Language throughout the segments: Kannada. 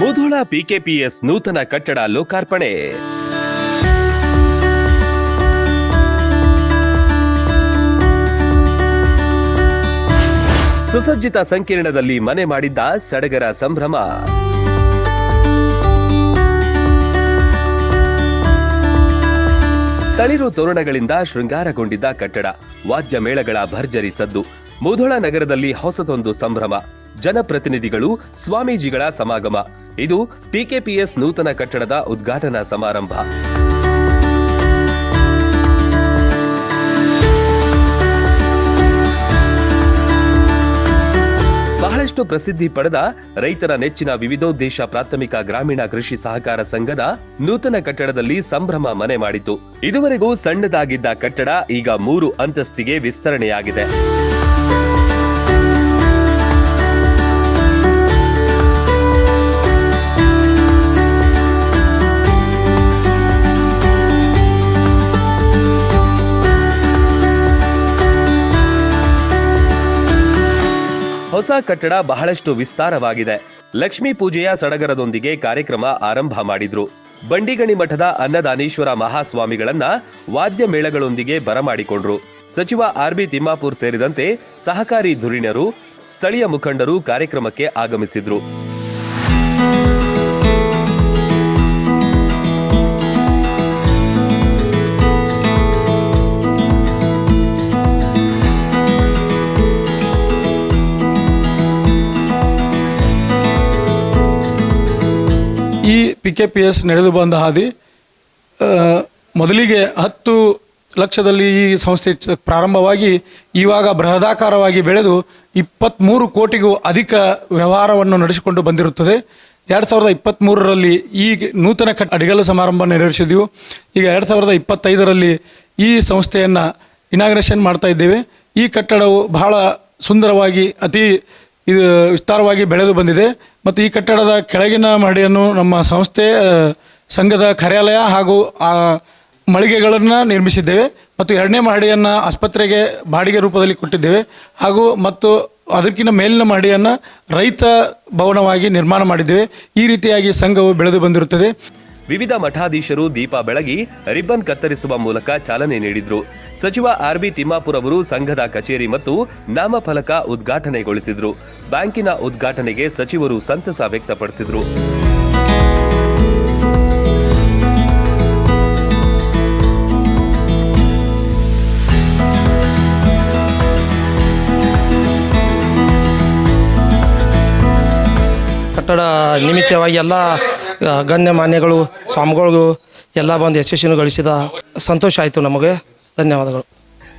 ಮುಧೋಳ ಪಿಕೆಪಿಎಸ್ ನೂತನ ಕಟ್ಟಡ ಲೋಕಾರ್ಪಣೆ. ಸುಸಜ್ಜಿತ ಸಂಕೀರ್ಣದಲ್ಲಿ ಮನೆ ಮಾಡಿದ್ದ ಸಡಗರ ಸಂಭ್ರಮ. ತಳಿರು ತೋರಣಗಳಿಂದ ಶೃಂಗಾರಗೊಂಡಿದ್ದ ಕಟ್ಟಡ, ವಾದ್ಯ ಮೇಳಗಳ ಭರ್ಜರಿ ಸದ್ದು, ಮುಧೋಳ ನಗರದಲ್ಲಿ ಹೊಸದೊಂದು ಸಂಭ್ರಮ. ಜನಪ್ರತಿನಿಧಿಗಳು, ಸ್ವಾಮೀಜಿಗಳ ಸಮಾಗಮ. ಇದು ಪಿಕೆಪಿಎಸ್ ನೂತನ ಕಟ್ಟಡದ ಉದ್ಘಾಟನಾ ಸಮಾರಂಭ. ಬಹಳಷ್ಟು ಪ್ರಸಿದ್ಧಿ ಪಡೆದ ರೈತರ ನೆಚ್ಚಿನ ವಿವಿಧೋದ್ದೇಶ ಪ್ರಾಥಮಿಕ ಗ್ರಾಮೀಣ ಕೃಷಿ ಸಹಕಾರ ಸಂಘದ ನೂತನ ಕಟ್ಟಡದಲ್ಲಿ ಸಂಭ್ರಮ ಮನೆ ಮಾಡಿತು. ಇದುವರೆಗೂ ಸಣ್ಣದಾಗಿದ್ದ ಕಟ್ಟಡ ಈಗ ಮೂರು ಅಂತಸ್ತಿಗೆ ವಿಸ್ತರಣೆಯಾಗಿದೆ. ಕಟ್ಟಡ ಬಹಳಷ್ಟು ವಿಸ್ತಾರವಾಗಿದೆ. ಲಕ್ಷ್ಮೀ ಪೂಜೆಯ ಸಡಗರದೊಂದಿಗೆ ಕಾರ್ಯಕ್ರಮ ಆರಂಭ ಮಾಡಿದ್ರು. ಬಂಡಿಗಣಿ ಮಠದ ಅನ್ನದಾನೇಶ್ವರ ಮಹಾಸ್ವಾಮಿಗಳನ್ನ ವಾದ್ಯ ಮೇಳಗಳೊಂದಿಗೆ ಬರಮಾಡಿಕೊಂಡ್ರು. ಸಚಿವ ಆರ್ ಬಿ ತಿಮ್ಮಾಪುರ್ ಸೇರಿದಂತೆ ಸಹಕಾರಿ ಧುರೀಣರು, ಸ್ಥಳೀಯ ಮುಖಂಡರು ಕಾರ್ಯಕ್ರಮಕ್ಕೆ ಆಗಮಿಸಿದ್ರು. ಪಿ ಕೆ ಪಿ ಎಸ್ ನಡೆದು ಬಂದ ಹಾದಿ ಮೊದಲಿಗೆ ಹತ್ತು ಲಕ್ಷದಲ್ಲಿ ಈ ಸಂಸ್ಥೆ ಪ್ರಾರಂಭವಾಗಿ ಇವಾಗ ಬೃಹದಾಕಾರವಾಗಿ ಬೆಳೆದು ಇಪ್ಪತ್ತ್ಮೂರು ಕೋಟಿಗೂ ಅಧಿಕ ವ್ಯವಹಾರವನ್ನು ನಡೆಸಿಕೊಂಡು ಬಂದಿರುತ್ತದೆ. ಎರಡು ಸಾವಿರದ ಇಪ್ಪತ್ತ್ಮೂರರಲ್ಲಿ ಈ ನೂತನ ಕಟ್ ಅಡಿಗಲ್ಲು ಸಮಾರಂಭ ನೆರವೇರಿಸಿದೆವು. ಈಗ ಎರಡು ಸಾವಿರದ ಇಪ್ಪತ್ತೈದರಲ್ಲಿ ಈ ಸಂಸ್ಥೆಯನ್ನು ಇನಾಗ್ರೇಷನ್ ಮಾಡ್ತಾ ಇದ್ದೇವೆ. ಈ ಕಟ್ಟಡವು ಬಹಳ ಸುಂದರವಾಗಿ ಅತಿ ಇದು ವಿಸ್ತಾರವಾಗಿ ಬೆಳೆದು ಬಂದಿದೆ. ಮತ್ತು ಈ ಕಟ್ಟಡದ ಕೆಳಗಿನ ಮಹಡಿಯನ್ನು ನಮ್ಮ ಸಂಸ್ಥೆ ಸಂಘದ ಕಾರ್ಯಾಲಯ ಹಾಗೂ ಆ, ಮಳಿಗೆಗಳನ್ನು ನಿರ್ಮಿಸಿದ್ದೇವೆ. ಮತ್ತು ಎರಡನೇ ಮಹಡಿಯನ್ನು ಆಸ್ಪತ್ರೆಗೆ ಬಾಡಿಗೆ ರೂಪದಲ್ಲಿ ಕೊಟ್ಟಿದ್ದೇವೆ. ಹಾಗೂ ಮತ್ತು ಅದಕ್ಕಿಂತ ಮೇಲಿನ ಮಹಡಿಯನ್ನು ರೈತ ಭವನವಾಗಿ ನಿರ್ಮಾಣ ಮಾಡಿದ್ದೇವೆ. ಈ ರೀತಿಯಾಗಿ ಸಂಘವು ಬೆಳೆದು ಬಂದಿರುತ್ತದೆ. ವಿವಿಧ ಮಠಾಧೀಶರು ದೀಪ ಬೆಳಗಿ ರಿಬ್ಬನ್ ಕತ್ತರಿಸುವ ಮೂಲಕ ಚಾಲನೆ ನೀಡಿದ್ರು. ಸಚಿವ ಆರ್ಬಿ ತಿಮ್ಮಾಪುರ್ ಅವರು ಸಂಘದ ಕಚೇರಿ ಮತ್ತು ನಾಮಫಲಕ ಉದ್ಘಾಟನೆಗೊಳಿಸಿದ್ರು. ಬ್ಯಾಂಕಿನ ಉದ್ಘಾಟನೆಗೆ ಸಚಿವರು ಸಂತಸ ವ್ಯಕ್ತಪಡಿಸಿದ್ರು. ಕಟ್ಟಡ ನಿಮಿತ್ತವಾಗಿ ಎಲ್ಲ ಗಣ್ಯಮಾನ್ಯಗಳು ಸ್ವಾಮಿಗಳಿಗೂ ಎಲ್ಲ ಬಂದು ಯಶಸ್ವಿನ ಗಳಿಸಿದ ಸಂತೋಷ ಆಯಿತು ನಮಗೆ. ಧನ್ಯವಾದಗಳು.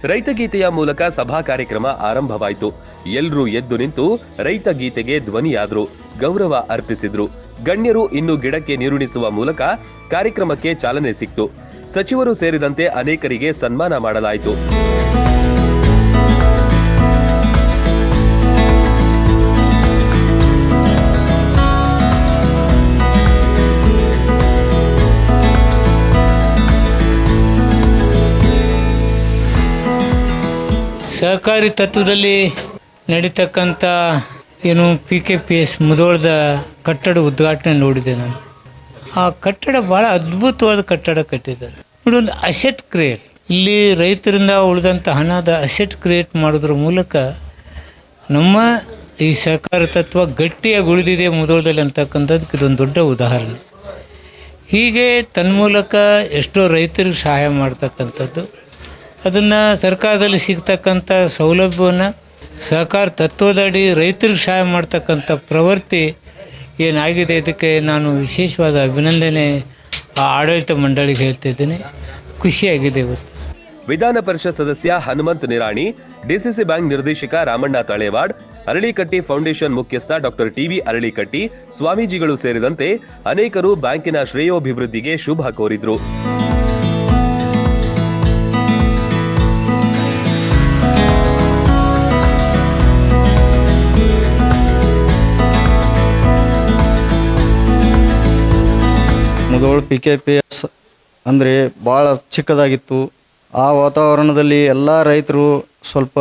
ರೈತ ಗೀತೆಯ ಮೂಲಕ ಸಭಾ ಕಾರ್ಯಕ್ರಮ ಆರಂಭವಾಯಿತು. ಎಲ್ಲರೂ ಎದ್ದು ನಿಂತು ರೈತ ಗೀತೆಗೆ ಧ್ವನಿಯಾದ್ರು, ಗೌರವ ಅರ್ಪಿಸಿದ್ರು. ಗಣ್ಯರು ಇನ್ನು ಗಿಡಕ್ಕೆ ನೀರುಣಿಸುವ ಮೂಲಕ ಕಾರ್ಯಕ್ರಮಕ್ಕೆ ಚಾಲನೆ ಸಿಕ್ತು. ಸಚಿವರು ಸೇರಿದಂತೆ ಅನೇಕರಿಗೆ ಸನ್ಮಾನ ಮಾಡಲಾಯಿತು. ಸಹಕಾರಿ ತತ್ವದಲ್ಲಿ ನಡೀತಕ್ಕಂಥ ಏನು ಪಿ ಕೆ ಪಿ ಎಸ್ ಮುದೋಳದ ಕಟ್ಟಡ ಉದ್ಘಾಟನೆ ನೋಡಿದೆ ನಾನು. ಆ ಕಟ್ಟಡ ಭಾಳ ಅದ್ಭುತವಾದ ಕಟ್ಟಡ ಕಟ್ಟಿದ್ದಾರೆ. ಒಂದು ಅಸೆಟ್ ಕ್ರಿಯೇಟ್ ಇಲ್ಲಿ ರೈತರಿಂದ ಉಳಿದಂಥ ಹಣದ ಅಸೆಟ್ ಕ್ರಿಯೇಟ್ ಮಾಡೋದ್ರ ಮೂಲಕ ನಮ್ಮ ಈ ಸಹಕಾರ ತತ್ವ ಗಟ್ಟಿಯಾಗಿ ಉಳಿದಿದೆ ಮುದೋಳದಲ್ಲಿ ಅಂತಕ್ಕಂಥದ್ದು ಇದೊಂದು ದೊಡ್ಡ ಉದಾಹರಣೆ. ಹೀಗೆ ತನ್ಮೂಲಕ ಎಷ್ಟೋ ರೈತರಿಗೆ ಸಹಾಯ ಮಾಡ್ತಕ್ಕಂಥದ್ದು ಅದನ್ನು ಸರ್ಕಾರದಲ್ಲಿ ಸಿಗ್ತಕ್ಕಂಥ ಸೌಲಭ್ಯವನ್ನು, ಸಹಕಾರ ತತ್ವದಡಿ ರೈತರಿಗೆ ಸಹಾಯ ಮಾಡ್ತಕ್ಕಂಥ ಪ್ರವೃತ್ತಿ ಏನಾಗಿದೆ ಇದಕ್ಕೆ ನಾನು ವಿಶೇಷವಾದ ಅಭಿನಂದನೆ ಆ ಆಡಳಿತ ಮಂಡಳಿಗೆ ಹೇಳ್ತಿದ್ದೀನಿ. ಖುಷಿಯಾಗಿದೆ ಇವತ್ತು. ವಿಧಾನ ಪರಿಷತ್ ಸದಸ್ಯ ಹನುಮಂತ್ ನಿರಾಣಿ, ಡಿಸಿಸಿ ಬ್ಯಾಂಕ್ ನಿರ್ದೇಶಕ ರಾಮಣ್ಣ ತಳೇವಾಡ್, ಅರಳಿಕಟ್ಟಿ ಫೌಂಡೇಶನ್ ಮುಖ್ಯಸ್ಥ ಡಾಕ್ಟರ್ ಟಿವಿ ಅರಳಿಕಟ್ಟಿ, ಸ್ವಾಮೀಜಿಗಳು ಸೇರಿದಂತೆ ಅನೇಕರು ಬ್ಯಾಂಕಿನ ಶ್ರೇಯೋಭಿವೃದ್ಧಿಗೆ ಶುಭ ಕೋರಿದ್ರು. Mudhol P K P S ಅಂದರೆ ಭಾಳ ಚಿಕ್ಕದಾಗಿತ್ತು. ಆ ವಾತಾವರಣದಲ್ಲಿ ಎಲ್ಲ ರೈತರು ಸ್ವಲ್ಪ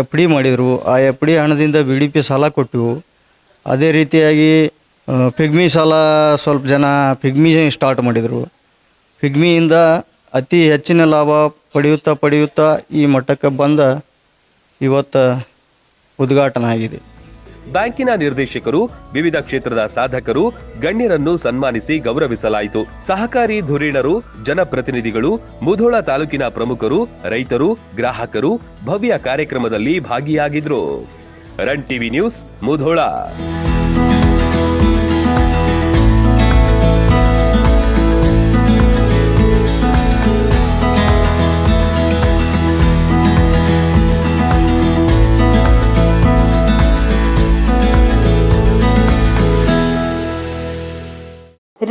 ಎಫ್ ಡಿ ಮಾಡಿದರು. ಆ ಎಫ್ ಡಿ ಹಣದಿಂದ ಬಿ ಡಿ ಪಿ ಸಾಲ ಕೊಟ್ಟೆವು ಅದೇ ರೀತಿಯಾಗಿ ಪಿಗ್ಮಿ ಸಾಲ ಸ್ವಲ್ಪ ಜನ ಪಿಗ್ಮಿ ಸ್ಟಾರ್ಟ್ ಮಾಡಿದರು. ಪಿಗ್ಮಿಯಿಂದ ಅತಿ ಹೆಚ್ಚಿನ ಲಾಭ ಪಡೆಯುತ್ತಾ ಪಡೆಯುತ್ತಾ ಈ ಮಟ್ಟಕ್ಕೆ ಬಂದ ಇವತ್ತು ಉದ್ಘಾಟನೆ ಆಗಿದೆ. ಬ್ಯಾಂಕಿನ ನಿರ್ದೇಶಕರು, ವಿವಿಧ ಕ್ಷೇತ್ರದ ಸಾಧಕರು ಗಣ್ಯರನ್ನು ಸನ್ಮಾನಿಸಿ ಗೌರವಿಸಲಾಯಿತು. ಸಹಕಾರಿ ಧುರೀಣರು, ಜನಪ್ರತಿನಿಧಿಗಳು, ಮುಧೋಳ ತಾಲೂಕಿನ ಪ್ರಮುಖರು, ರೈತರು, ಗ್ರಾಹಕರು ಭವ್ಯ ಕಾರ್ಯಕ್ರಮದಲ್ಲಿ ಭಾಗಿಯಾಗಿದ್ರು. Run TV news, Mudhol.